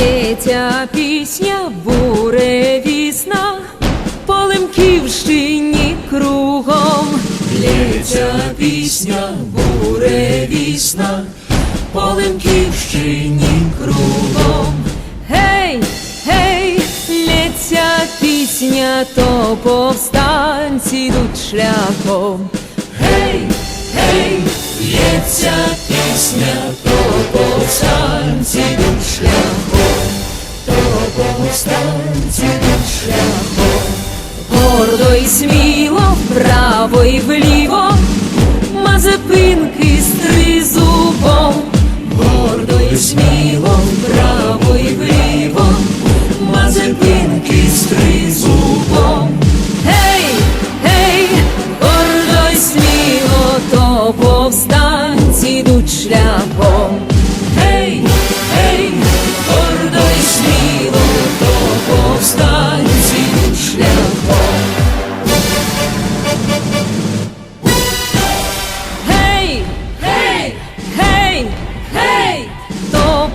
Лється пісня буревісна, полем Київщині кругом. Лється пісня буревісна, полем Київщині кругом. Гей, гей, лється пісня, то повстанці йдуть шляхом. Гей, гей, лється пісня, сміло, вправо і вліво, Мазепинки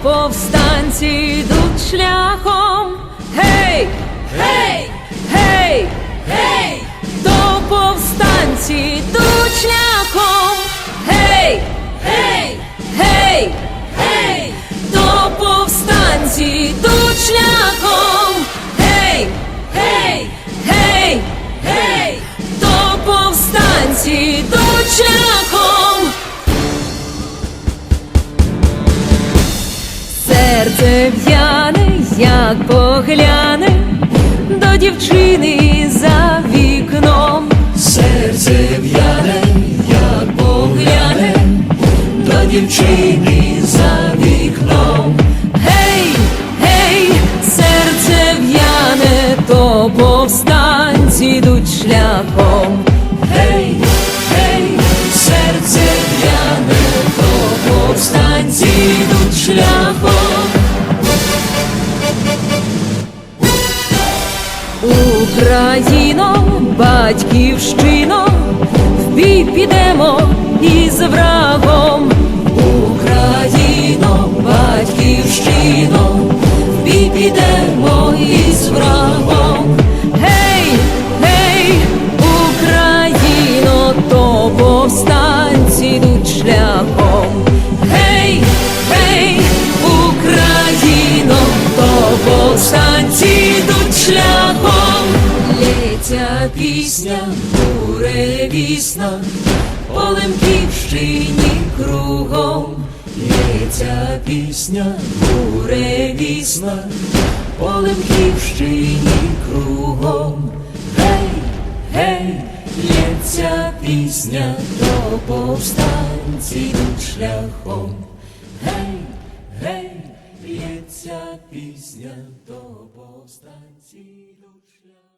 повстанці йдуть шляхом. Гей, гей, гей, гей, до повстанці йдуть шляхом. Як погляне до дівчини за вікном. Серце в'яне, як погляне, до дівчини за вікном. Гей, гей, серце в'яне, то повстанці йдуть шляхом. Україно, батьківщино, в бій підемо із врагом. Україно, батьківщино, в бій підемо із врагом. Гей, гей, Україно, то повстанці йдуть шляхом. Гей, гей, Україно, то повстанці пісня буревісна, полем Київщині кругом. Лється пісня буревісна, полем Київщині кругом. Гей, гей, лється пісня, то повстанці шляхом. Гей, гей, лється пісня, то повстанці шляхом.